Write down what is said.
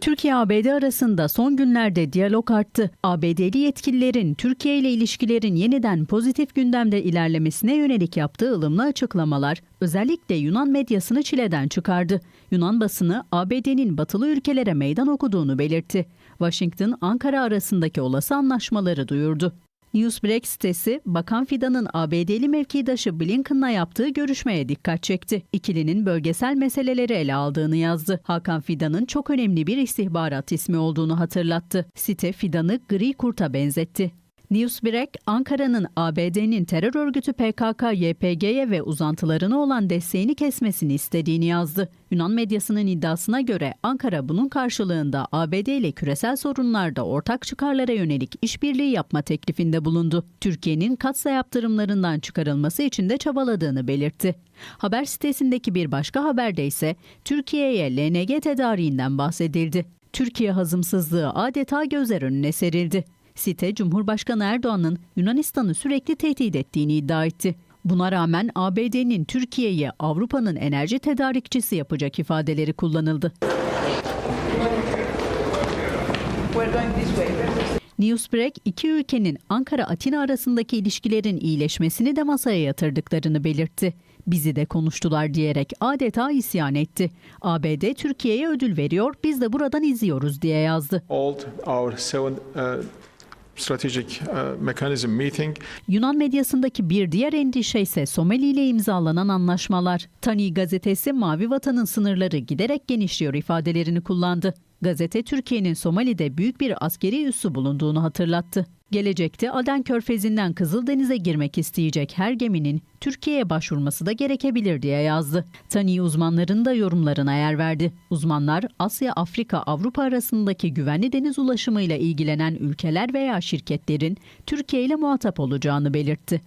Türkiye-ABD arasında son günlerde diyalog arttı. ABD'li yetkililerin Türkiye ile ilişkilerin yeniden pozitif gündemde ilerlemesine yönelik yaptığı ılımlı açıklamalar özellikle Yunan medyasını çileden çıkardı. Yunan basını ABD'nin batılı ülkelere meydan okuduğunu belirtti. Washington, Ankara arasındaki olası anlaşmaları duyurdu. Newsbreak sitesi, Bakan Fidan'ın ABD'li mevkidaşı Blinken'la yaptığı görüşmeye dikkat çekti. İkilinin bölgesel meseleleri ele aldığını yazdı. Hakan Fidan'ın çok önemli bir istihbarat ismi olduğunu hatırlattı. Site Fidan'ı gri kurta benzetti. Newsbreak, Ankara'nın ABD'nin terör örgütü PKK-YPG'ye ve uzantılarına olan desteğini kesmesini istediğini yazdı. Yunan medyasının iddiasına göre Ankara bunun karşılığında ABD ile küresel sorunlarda ortak çıkarlara yönelik işbirliği yapma teklifinde bulundu. Türkiye'nin katsa yaptırımlarından çıkarılması için de çabaladığını belirtti. Haber sitesindeki bir başka haberde ise Türkiye'ye LNG tedariğinden bahsedildi. Türkiye hazımsızlığı adeta gözler önüne serildi. Site, Cumhurbaşkanı Erdoğan'ın Yunanistan'ı sürekli tehdit ettiğini iddia etti. Buna rağmen ABD'nin Türkiye'yi Avrupa'nın enerji tedarikçisi yapacak ifadeleri kullanıldı. Newsbreak, iki ülkenin Ankara-Atina arasındaki ilişkilerin iyileşmesini de masaya yatırdıklarını belirtti. Bizi de konuştular diyerek adeta isyan etti. ABD Türkiye'ye ödül veriyor, biz de buradan izliyoruz diye yazdı. Old our seven uh, strategic uh, mechanism meeting. Yunan medyasındaki bir diğer endişe ise Somali ile imzalanan anlaşmalar. Tani gazetesi Mavi Vatan'ın sınırları giderek genişliyor ifadelerini kullandı. Gazete Türkiye'nin Somali'de büyük bir askeri üssü bulunduğunu hatırlattı. Gelecekte Aden Körfezi'nden Kızıldeniz'e girmek isteyecek her geminin Türkiye'ye başvurması da gerekebilir diye yazdı. Tani uzmanların da yorumlarına yer verdi. Uzmanlar Asya, Afrika, Avrupa arasındaki güvenli deniz ulaşımıyla ilgilenen ülkeler veya şirketlerin Türkiye ile muhatap olacağını belirtti.